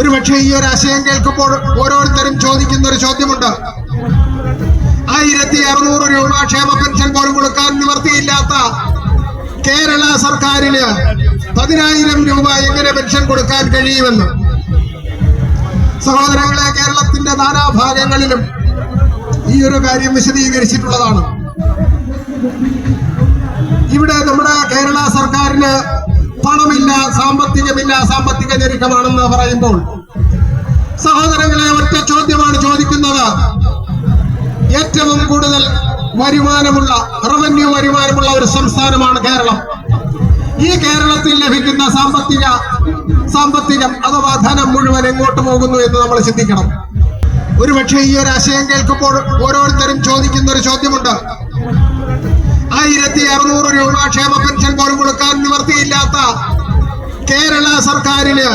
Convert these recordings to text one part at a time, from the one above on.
ഒരുപക്ഷെ ഈ ഒരു ആശയം കേൾക്കുമ്പോൾ ഓരോരുത്തരും ചോദിക്കുന്ന ഒരു ചോദ്യമുണ്ട്. ആയിരത്തി അറുന്നൂറ് രൂപ ക്ഷേമ പെൻഷൻ പോലും കൊടുക്കാൻ നിവർത്തിയില്ലാത്ത കേരള സർക്കാരിന് പതിനായിരം രൂപ എങ്ങനെ പെൻഷൻ കൊടുക്കാൻ കഴിയുമെന്ന്? സഹോദരങ്ങളെ കേരളത്തിന്റെ നാനാഭാഗങ്ങളിലും ഈ ഒരു കാര്യം വിശദീകരിച്ചിട്ടുള്ളതാണ്. ഇവിടെ നമ്മുടെ കേരള സർക്കാരിന് പണമില്ല സാമ്പത്തികമില്ല സാമ്പത്തിക ഞെരുക്കമാണെന്ന് പറയുമ്പോൾ സഹോദരങ്ങളെ ഒറ്റ ചോദ്യമാണ് ചോദിക്കുന്നത്. ഏറ്റവും കൂടുതൽ വരുമാനമുള്ള റവന്യൂ വരുമാനമുള്ള ഒരു സംസ്ഥാനമാണ് കേരളം. ഈ കേരളത്തിൽ ലഭിക്കുന്ന സാമ്പത്തിക സാമ്പത്തികം അഥവാ ധനം മുഴുവൻ എങ്ങോട്ട് പോകുന്നു എന്ന് നമ്മൾ ചിന്തിക്കണം. ഒരുപക്ഷെ ഈ ഒരു ആശയം കേൾക്കുമ്പോൾ ഓരോരുത്തരും ചോദിക്കുന്ന ഒരു ചോദ്യമുണ്ട്. ആയിരത്തി അറുന്നൂറ് രൂപ ക്ഷേമ പെൻഷൻ പോലും കൊടുക്കാൻ നിവർത്തിയില്ലാത്ത കേരള സർക്കാരിന്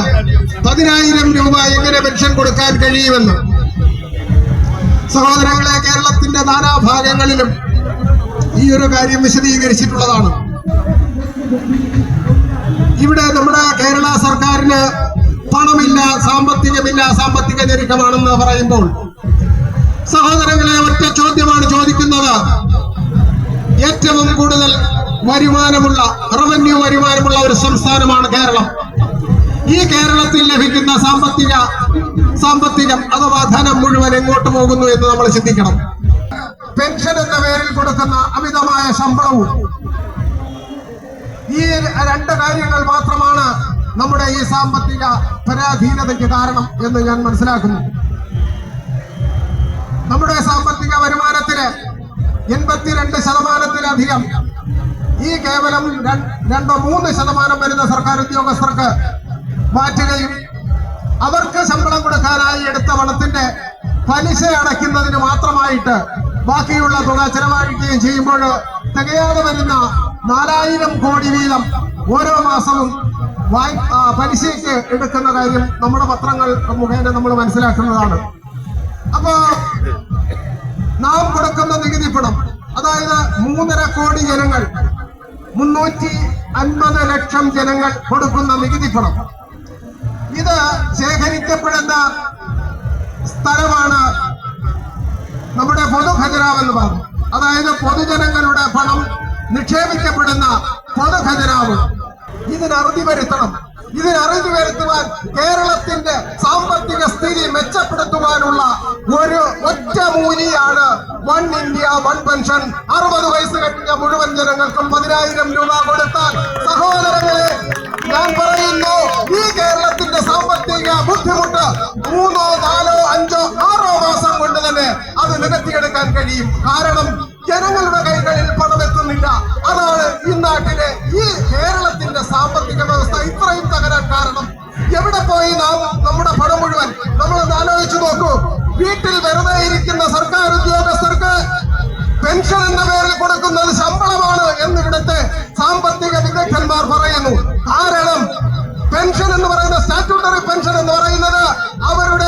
പതിനായിരം രൂപ എങ്ങനെ പെൻഷൻ കൊടുക്കാൻ കഴിയുമെന്ന്? സഹോദരങ്ങളെ കേരളത്തിന്റെ നാനാഭാഗങ്ങളിലും ഈ ഒരു കാര്യം വിശദീകരിച്ചിട്ടുള്ളതാണ്. ഇവിടെ നമ്മുടെ കേരള സർക്കാരിന് പണമില്ല സാമ്പത്തികമില്ല സാമ്പത്തിക ഞെരുക്കമാണെന്ന് പറയുമ്പോൾ സഹോദരങ്ങളെ ഒറ്റ ചോദ്യമാണ് ചോദിക്കുന്നത്. ഏറ്റവും കൂടുതൽ വരുമാനമുള്ള റവന്യൂ വരുമാനമുള്ള ഒരു സംസ്ഥാനമാണ് കേരളം. ഈ കേരളത്തിൽ ലഭിക്കുന്ന സാമ്പത്തിക സാമ്പത്തികം അഥവാ ധനം മുഴുവൻ എങ്ങോട്ട് പോകുന്നു എന്ന് നമ്മൾ ചിന്തിക്കണം. പെൻഷൻ എന്ന പേരിൽ കൊടുക്കുന്ന അമിതമായ ശമ്പളവും. ഈ രണ്ട് കാര്യങ്ങൾ മാത്രമാണ് നമ്മുടെ ഈ സാമ്പത്തിക പരാധീനതയ്ക്ക് കാരണം എന്ന് ഞാൻ മനസ്സിലാക്കുന്നു. നമ്മുടെ സാമ്പത്തിക വരുമാനത്തിന് എൺപത്തിരണ്ട് ശതമാനത്തിലധികം. ഈ കേവലം രണ്ടോ മൂന്ന് ശതമാനം വരുന്ന സർക്കാർ ഉദ്യോഗസ്ഥർക്ക് മാറ്റുകയും അവർക്ക് ശമ്പളം കൊടുക്കാനായി എടുത്ത പണത്തിന്റെ പലിശ അടയ്ക്കുന്നതിന് മാത്രമായിട്ട് ബാക്കിയുള്ള തുക ചെലവഴിക്കുകയും ചെയ്യുമ്പോൾ തികയാതെ വരുന്ന നാലായിരം കോടി വീതം ഓരോ മാസവും പലിശയ്ക്ക് എടുക്കുന്ന കാര്യം നമ്മുടെ പത്രങ്ങൾ മുഖേന നമ്മൾ മനസ്സിലാക്കുന്നതാണ്. അപ്പോ മൂന്നര കോടി ജനങ്ങൾ മുന്നൂറ്റി അൻപത് ലക്ഷം ജനങ്ങൾ കൊടുക്കുന്ന നികുതി പണം. ഇത് ശേഖരിക്കപ്പെടുന്ന സ്ഥലമാണ് നമ്മുടെ പൊതുഖജനാവ് എന്ന് പറഞ്ഞു അതായത് പൊതുജനങ്ങളുടെ പണം നിക്ഷേപിക്കപ്പെടുന്ന പൊതുഖജനാവ്. ഇതിന് അറുതി വരുത്തണം. ഇതിന് അറുതി വരുത്തുവാൻ കേരളത്തിന്റെ പതിനായിരം രൂപ കൊടുത്താൽ സഹോദരങ്ങളെ ഞാൻ പറയുന്നു ഈ കേരളത്തിന്റെ സാമ്പത്തിക ബുദ്ധിമുട്ട് മൂന്നോ നാലോ അഞ്ചോ ആറോ മാസം കൊണ്ട് തന്നെ അത് നികത്തിയെടുക്കാൻ കഴിയും. കാരണം ജനങ്ങളുടെ കൈകളിൽ പണം എത്തുന്നില്ല അതാണ് ഈ നാട്ടിലെ ഈ കേരളത്തിന്റെ സാമ്പത്തിക വ്യവസ്ഥ ഇത്രയും തകരാൻ കാരണം. എവിടെ പോയി നാം നമ്മുടെ പണം മുഴുവൻ? നമ്മളൊന്ന് ആലോചിച്ചു നോക്കൂ. വീട്ടിൽ വെറുതെ ഇരിക്കുന്ന സർക്കാർ ഉദ്യോഗസ്ഥർക്ക് പെൻഷൻ എന്ന പേരിൽ കൊടുക്കുന്നത് ഇവിടുത്തെ സാമ്പത്തിക വിദഗ്ധന്മാർ പറയുന്നു. കാരണം പെൻഷൻ എന്ന് പറയുന്ന സ്റ്റാറ്റ്യൂട്ടറി പെൻഷൻ എന്ന് പറയുന്നത് അവരുടെ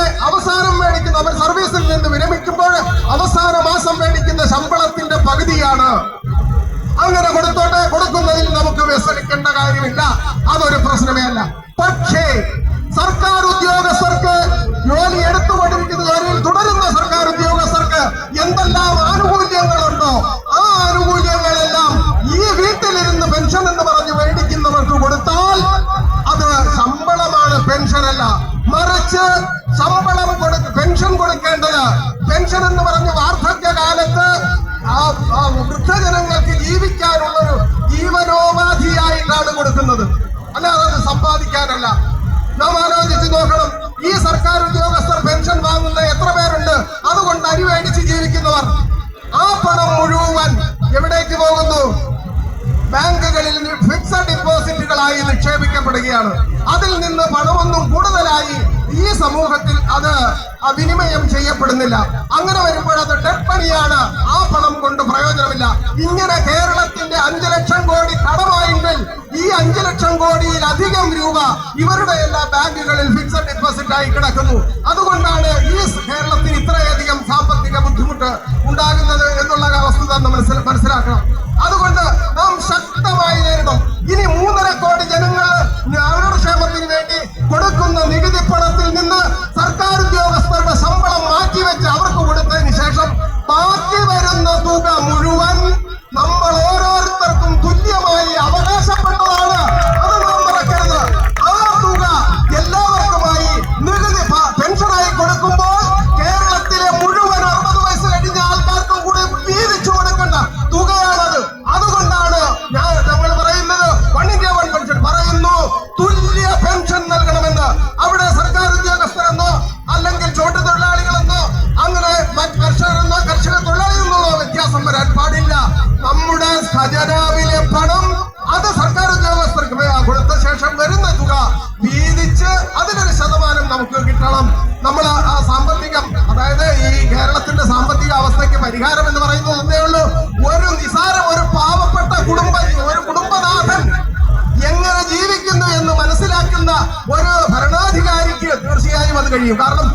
അല്ല മറിച്ച് ശമ്പളം കൊടുക്ക പെൻഷൻ കൊടുക്കേണ്ടത്. പെൻഷൻ എന്ന് പറഞ്ഞ വാർദ്ധക്യ കാലത്ത് വൃദ്ധജനങ്ങൾക്ക് ജീവിക്കാനുള്ളൊരു ജീവനോപാധിയായിട്ടാണ് കൊടുക്കുന്നത്. അല്ലാതെ അത് സമ്പാദിക്കാനല്ല. നാം ആലോചിച്ച് നോക്കണം. ഈ സർക്കാർ ഉദ്യോഗസ്ഥർ പെൻഷൻ വാങ്ങുന്ന എത്ര പേരുണ്ട്? അതുകൊണ്ട് അരി മേടിച്ച് ജീവിക്കുന്നവർ. ആ പണം മുഴുവൻ എവിടേക്ക് പോകുന്നു? ബാങ്കുകളിൽ ഫിക്സഡ് ഡിപ്പോസിറ്റുകളായി നിക്ഷേപിക്കപ്പെടുകയാണ്. അതിൽ നിന്ന് പണമൊന്നും കൂടുതലായി ഈ സമൂഹത്തിൽ അത് വിനിമയം ചെയ്യപ്പെടുന്നില്ല. അങ്ങനെ വരുമ്പോൾ അത് ഡെഡ് ആ പണം കൊണ്ട് പ്രയോജനമില്ല. ഇങ്ങനെ കേരളത്തിന്റെ അഞ്ചു ലക്ഷം കോടി കടമായെങ്കിൽ ഈ അഞ്ചു ലക്ഷം കോടിയിലധികം രൂപ ഇവരുടെ എല്ലാ ബാങ്കുകളിൽ ഫിക്സഡ് ഡെപ്പോസിറ്റ് ആയി കിടക്കുന്നു. അതുകൊണ്ടാണ് ഈ കേരളത്തിന് ഇത്രയധികം സാമ്പത്തിക ബുദ്ധിമുട്ട് ഉണ്ടാകുന്നത് എന്നുള്ള വസ്തുത മനസ്സിലാക്കണം. അതുകൊണ്ട് നമുക്ക് കിട്ടണം. നമ്മൾ ആ സാമ്പത്തികം അതായത് ഈ കേരളത്തിന്റെ സാമ്പത്തിക അവസ്ഥയ്ക്ക് പരിഹാരം എന്ന് പറയുന്നത് ഒന്നേ ഉള്ളൂ. ഒരു നിസാരം ഒരു പാവപ്പെട്ട കുടുംബ ഒരു കുടുംബനാഥൻ എങ്ങനെ ജീവിക്കുന്നു എന്ന് മനസ്സിലാക്കുന്ന ഒരു ഭരണാധികാരിക്ക് തീർച്ചയായും അത് കഴിയും. കാരണം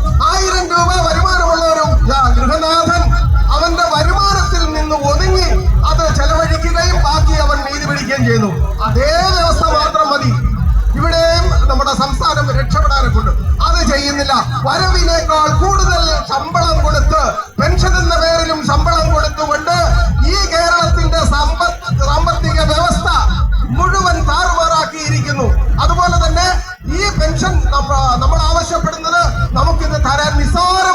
വരവിനേക്കാൾ കൂടുതൽ ശമ്പളം കൊടുത്ത് പെൻഷൻ എന്ന പേരിലും ശമ്പളം കൊടുത്തുകൊണ്ട് ഈ കേരളത്തിന്റെ സമ്പത്ത് സാമ്പത്തിക വ്യവസ്ഥ മുഴുവൻ താറുമാറാക്കിയിരിക്കുന്നു. അതുപോലെ തന്നെ ഈ പെൻഷൻ നമ്മൾ ആവശ്യപ്പെടുന്നത് നമുക്കിത് തരാൻ നിസ്സാര